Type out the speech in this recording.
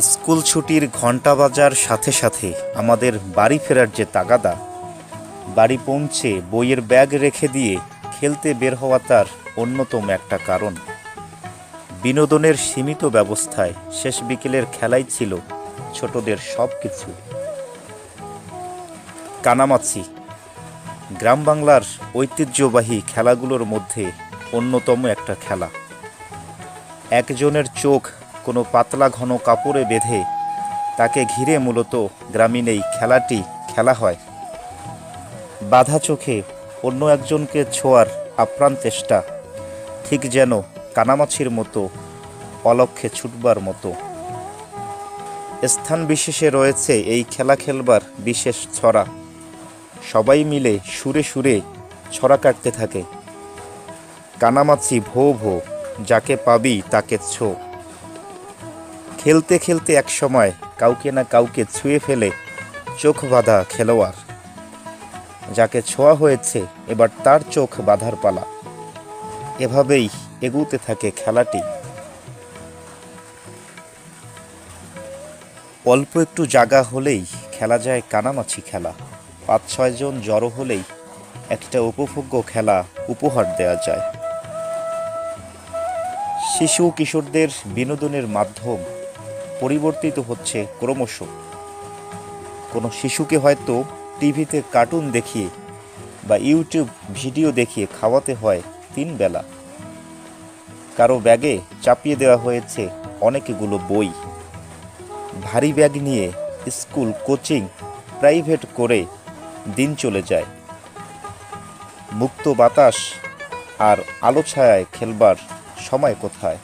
School ছুটির ঘণ্টা বাজার সাথে সাথে আমাদের বাড়ি ফেরার যে তাগাদা, বাড়ি পৌঁছে বইয়ের ব্যাগ রেখে দিয়ে খেলতে বের হওয়া তার অন্যতম একটা কারণ। বিনোদনের সীমিত ব্যবস্থায় শেষ বিকেলের খেলাই ছিল ছোটদের সব কিছু কানামাছি গ্রাম বাংলার ঐতিহ্যবাহী খেলাগুলোর মধ্যে অন্যতম একটা খেলা। একজনের চোখ কোনো পাতলা ঘন কাপড়ে বেঁধে তাকে ঘিরে মূলত গ্রামীণ এই খেলাটি খেলা হয়। বাধা চোখে অন্য একজনকে ছোঁয়ার আপ্রাণ চেষ্টা, ঠিক যেন কানামাছির মতো, অলক্ষে ছুটবার মতো। স্থান বিশেষে রয়েছে এই খেলা খেলবার বিশেষ ছড়া। সবাই মিলে সুরে সুরে ছড়া কাটতে থাকে। কানামাছি ভো ভো, যাকে পাবি তাকে ছো। খেলতে খেলতে এক সময় কাউকে না কাউকে ছুঁয়ে ফেলে চোখ বাঁধা খেলোয়াড়। যাকে ছোঁয়া হয়েছে, এবার তার চোখ বাঁধার পালা। এভাবেই এগুতে থাকে খেলাটি। অল্প একটু জায়গা হলেই খেলা যায় কানামাছি খেলা। পাঁচ ছয়জন জড়ো হলেই একটা উপভোগ্য খেলা উপহার দেওয়া যায়। শিশু কিশোরদের বিনোদনের মাধ্যম পরিবর্তিত হচ্ছে ক্রমশ। কোনো শিশুকে হয়তো টিভিতে কার্টুন দেখিয়ে বা ইউটিউব ভিডিও দেখিয়ে খাওয়াতে হয় তিন বেলা। কারও ব্যাগে চাপিয়ে দেওয়া হয়েছে অনেকগুলো বই। ভারী ব্যাগ নিয়ে স্কুল কোচিং, প্রাইভেট করে দিন চলে যায়। মুক্ত বাতাস আর আলো ছায়ায় খেলবার সময় কোথায়?